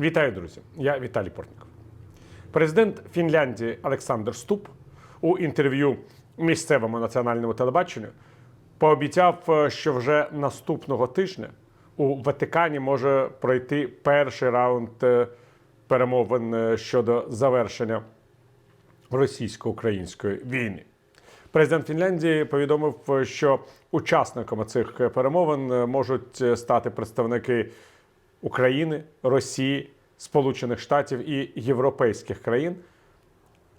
Вітаю, друзі! Я Віталій Портников. Президент Фінляндії Олександр Ступ у інтерв'ю місцевому національному телебаченню пообіцяв, е, що вже наступного тижня у Ватикані може пройти перший раунд е, перемовин е, щодо завершення російсько-української війни. Президент Фінляндії повідомив, що учасниками цих перемовин можуть стати представники України, Росії, Сполучених Штатів і європейських країн,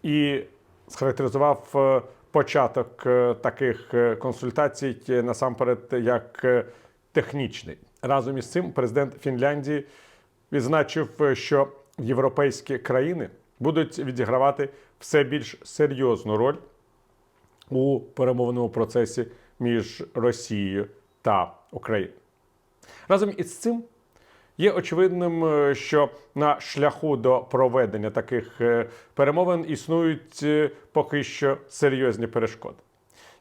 і схарактеризував е, початок е, таких е, консультацій насамперед як технічний. Разом із цим президент Фінляндії відзначив, що європейські країни будуть відігравати все більш серйозну роль у перемовному процесі між Росією та Україною. Разом із цим є очевидним, е, що на шляху до проведення таких е, перемовин існують е, поки що серйозні перешкоди.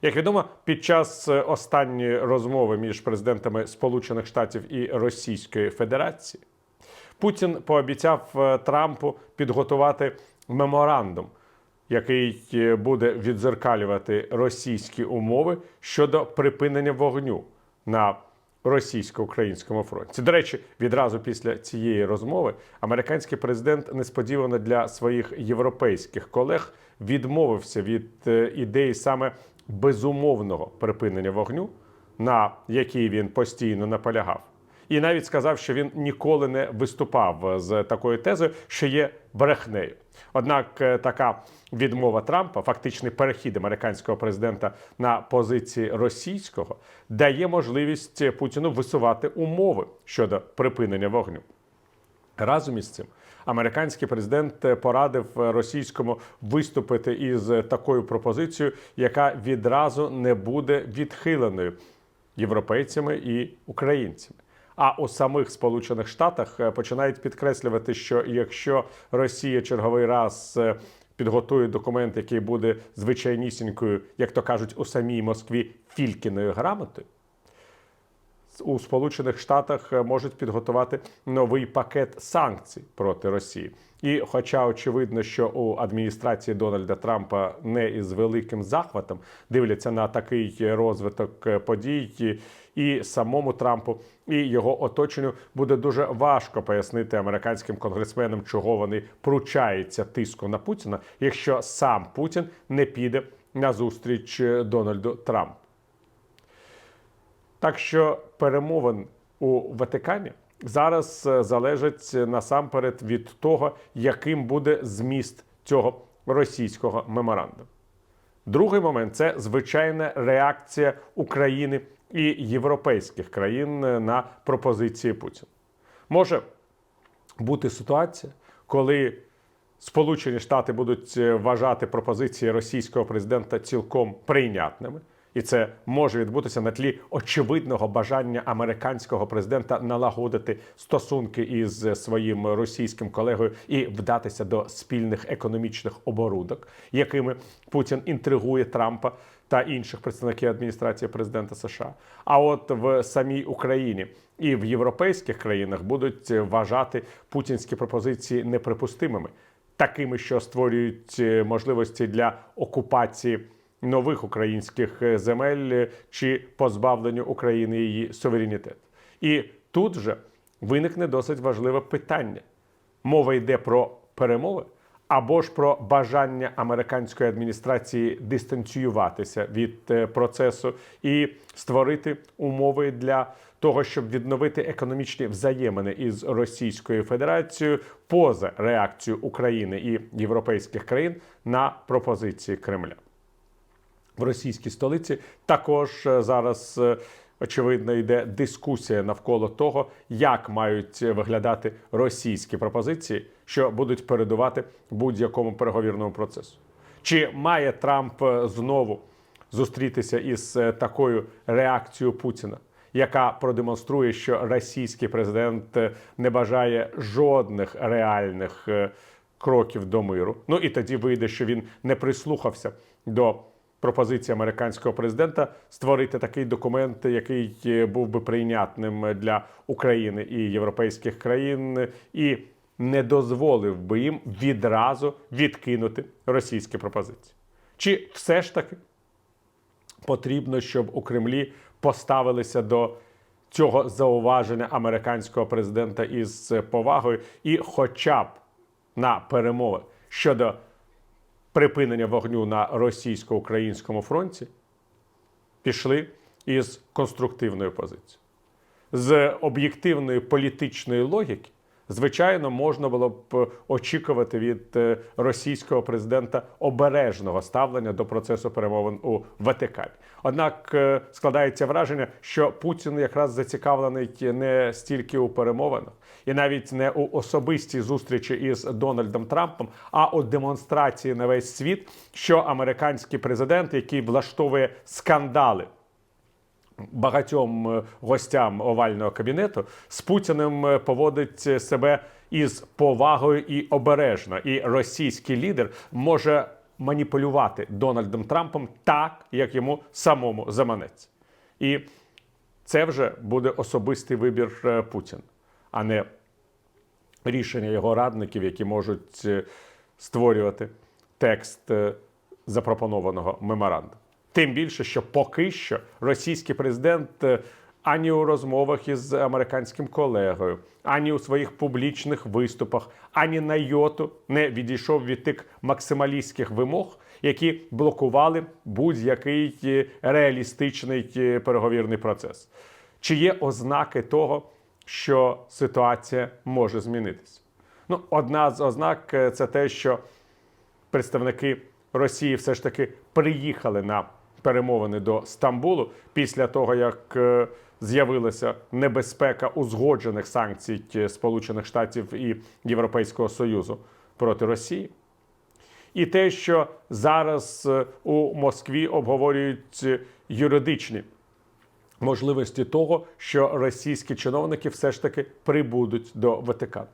Як відомо, під час останньої розмови між президентами Сполучених Штатів і Російської Федерації Путін пообіцяв Трампу підготувати меморандум, який буде відзеркалювати російські умови щодо припинення вогню на російсько-українському фронті. До речі, відразу після цієї розмови американський президент несподівано для своїх європейських колег відмовився від е, ідеї саме безумовного припинення вогню, на якій він постійно наполягав. І навіть сказав, що він ніколи не виступав з такою тезою, що є брехнею. Однак е, така відмова Трампа, фактичний перехід американського президента на позиції російського, дає можливість Путіну висувати умови щодо припинення вогню. Разом із цим американський президент порадив російському виступити із такою пропозицією, яка відразу не буде відхиленою європейцями і українцями. А у самих Сполучених Штатах е, починають підкреслювати, що якщо Росія черговий раз е, підготує документ, який буде звичайнісінькою, як то кажуть, у самій Москві фількіною грамотою, у Сполучених Штатах е, можуть підготувати новий пакет санкцій проти Росії. І, хоча очевидно, що у адміністрації Дональда Трампа не із великим захватом дивляться на такий розвиток е, подій, і самому Трампу і його оточенню буде дуже важко пояснити американським конгресменам, чого вони пручаються тиску на Путіна, якщо сам Путін не піде на зустріч е, Дональду Трампу. Так що перемовин у Ватикані зараз е, залежить насамперед від того, яким буде зміст цього російського меморандуму. Другий момент це звичайна реакція України і європейських країн на пропозиції Путіна. Може бути ситуація, коли Сполучені Штати будуть е, вважати пропозиції російського президента цілком прийнятними. І це може відбутися на тлі очевидного бажання американського президента налагодити стосунки із своїм російським колегою і вдатися до спільних економічних оборудок, якими Путін інтригує Трампа та інших представників адміністрації президента США. А от в самій Україні і в європейських країнах будуть вважати путінські пропозиції неприпустимими, такими, що створюють е, можливості для окупації нових українських е, земель е, чи позбавленню України її суверенітет. І тут же виникне досить важливе питання: мова йде про перемови або ж про бажання американської адміністрації дистанціюватися від е, процесу і створити умови для того, щоб відновити економічні взаємини із Російською Федерацією поза реакцію України і європейських країн на пропозиції Кремля в російській столиці. Також е, зараз е, очевидно йде дискусія навколо того, як мають виглядати російські пропозиції, що будуть передувати будь-якому переговірному процесу. Чи має Трамп е, знову зустрітися із такою реакцією Путіна? Яка продемонструє, що російський президент не бажає жодних реальних кроків до миру. Ну і тоді вийде, що він не прислухався до пропозиції американського президента створити такий документ, який е, був би прийнятним для України і європейських країн, і не дозволив би їм відразу відкинути російські пропозиції. Чи все ж таки потрібно, щоб у Кремлі поставилися до цього зауваження американського президента із повагою, і, хоча б на перемови щодо припинення вогню на російсько-українському фронті, пішли із конструктивною позицією. З об'єктивної політичної логіки, звичайно, можна було б очікувати від е, російського президента обережного ставлення до процесу перемовин у Ватикані. Однак е, складається враження, що Путін якраз зацікавлений не стільки у перемовинах, і навіть не у особистій зустрічі із Дональдом Трампом, а у демонстрації на весь світ, що американський президент, який влаштовує скандали багатьом е, гостям овального кабінету з Путіним е, поводить себе із повагою і обережно. І російський лідер може маніпулювати Дональдом Трампом так, як йому самому заманеться. І це вже буде особистий вибір е, Путіна, а не рішення його радників, які можуть створювати текст запропонованого меморандуму. Тим більше, що поки що російський президент е, ані у розмовах із американським колегою, ані у своїх публічних виступах, ані на йоту не відійшов від тих максималістських вимог, які блокували будь-який е, реалістичний е, переговірний процес. Чи є ознаки того, що ситуація може змінитися? Ну, одна з ознак це те, що представники Росії все ж таки приїхали на перемовини до Стамбулу після того, як е, з'явилася небезпека узгоджених санкцій Сполучених Штатів і Європейського Союзу проти Росії. І те, що зараз е, у Москві обговорюють е, юридичні можливості того, що російські чиновники все ж таки прибудуть до Ватикану.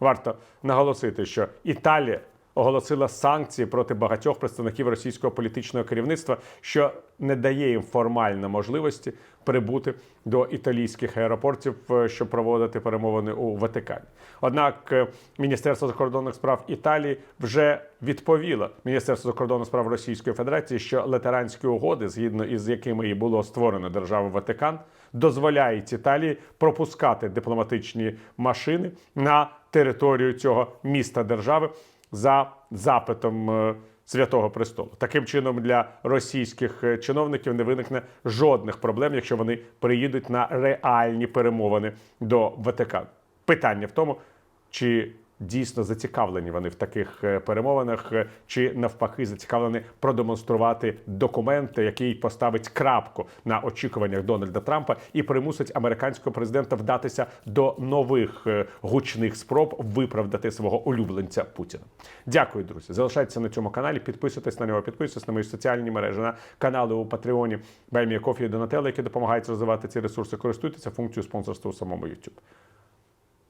Варто наголосити, що Італія оголосила санкції проти багатьох представників російського політичного керівництва, що не дає їм формально можливості прибути до італійських аеропортів, е, щоб проводити перемовини у Ватикані. Однак е, Міністерство закордонних справ Італії вже відповіло Міністерству закордонних справ Російської Федерації, що латеранські угоди, згідно із якими і було створено державу Ватикан, дозволяють Італії пропускати дипломатичні машини на територію цього міста держави за запитом е, Святого Престолу. Таким чином для російських е, чиновників не виникне жодних проблем, якщо вони приїдуть на реальні перемовини до Ватикану. Питання в тому, чи дійсно зацікавлені вони в таких е, перемовинах, е, чи навпаки зацікавлені продемонструвати документи, який поставить крапку на очікуваннях Дональда Трампа і примусить американського президента вдатися до нових е, гучних спроб виправдати свого улюбленця Путіна. Дякую, друзі. Залишайтеся на цьому каналі, підписуйтесь на нього, підписуйтесь на мої соціальні мережі, на канали у Патреоні Кофі і Донателло, які допомагають розвивати ці ресурси. Користуйтеся функцією спонсорства у самому YouTube.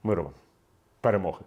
Миру вам. Перемоги!